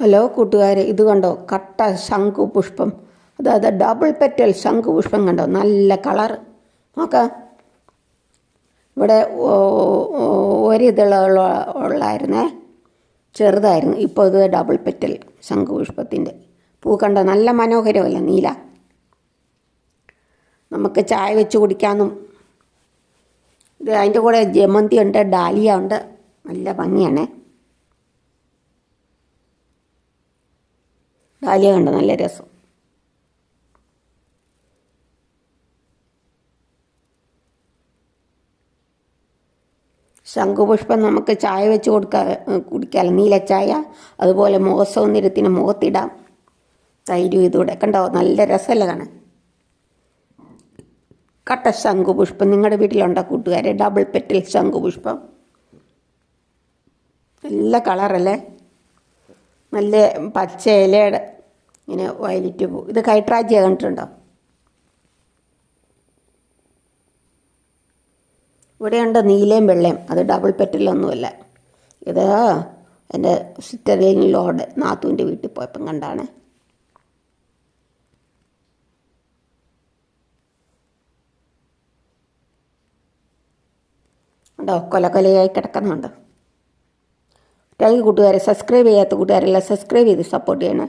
Hello കൂട്ടുകാരെ ഇത് കണ്ടോ? കട്ട ശംഖു പുഷ്പം. അതായത് ഡബിൾ പെറ്റൽ ശംഖു പുഷ്പം കണ്ടോ? നല്ല കളർ നോക്ക. ഇവിടെ ഒരിതള ഉള്ളായിരുന്നേ. ചെറുതായിരുന്നു. ഇപ്പോൾ ഇത് ഡബിൾ പെറ്റൽ ശംഖു പുഷ്പത്തിന്റെ. പൂ കണ്ടോ? നല്ല മനോഹരമല്ല? നീല. നമുക്ക് ചായ വെച്ച് കുടിക്കാനും. ഇത് അതിന്റെ കൂടെ ജമന്തി ഉണ്ട് ഡാലിയ ഉണ്ട്. നല്ല ഭംഗിയാണേ. ഡാലിയ കണ്ട നല്ല രസം. ശംഖുപുഷ്പം നമുക്ക് ചായ വെച്ച് കൊടുക്കാ കുടിക്കാമല്ലോ നീലച്ചായ അതുപോലെ മുഖസൗന്ദര്യത്തിന് മുഖത്തിടാം. തൈരും ഇതൂടെ കണ്ടോ? നല്ല രസമല്ല കാണാൻ കട്ട ശംഖുപുഷ്പം. നിങ്ങളുടെ വീട്ടിലുണ്ടോ കൂട്ടുകാരെ? ഡബിൾ പെറ്റൽ ശംഖുപുഷ്പം. നല്ല കളറല്ലേ? നല്ല പച്ച ഇലയുടെ ഇങ്ങനെ വയലറ്റ് പൂ ഇത് കൈട്രാജിയ കണ്ടിട്ടുണ്ടോ? ഇവിടെയുണ്ട് നീലയും വെള്ളയും? അത് ഡബിൾ പെറ്റലൊന്നുമല്ല ഇത് എന്റെ സിറ്ററിലോട് നാത്തൂന്റെ വീട്ടിൽ പോയപ്പം കണ്ടാണ്. ഉണ്ടോ? കൊല കൊലയായി കിടക്കുന്നുണ്ട്. താങ്ക് യു കൂട്ടുകാരെ സബ്സ്ക്രൈബ് ചെയ്യാത്ത കൂട്ടുകാരെല്ലാം സബ്സ്ക്രൈബ് ചെയ്ത് സപ്പോർട്ട് ചെയ്യണേ.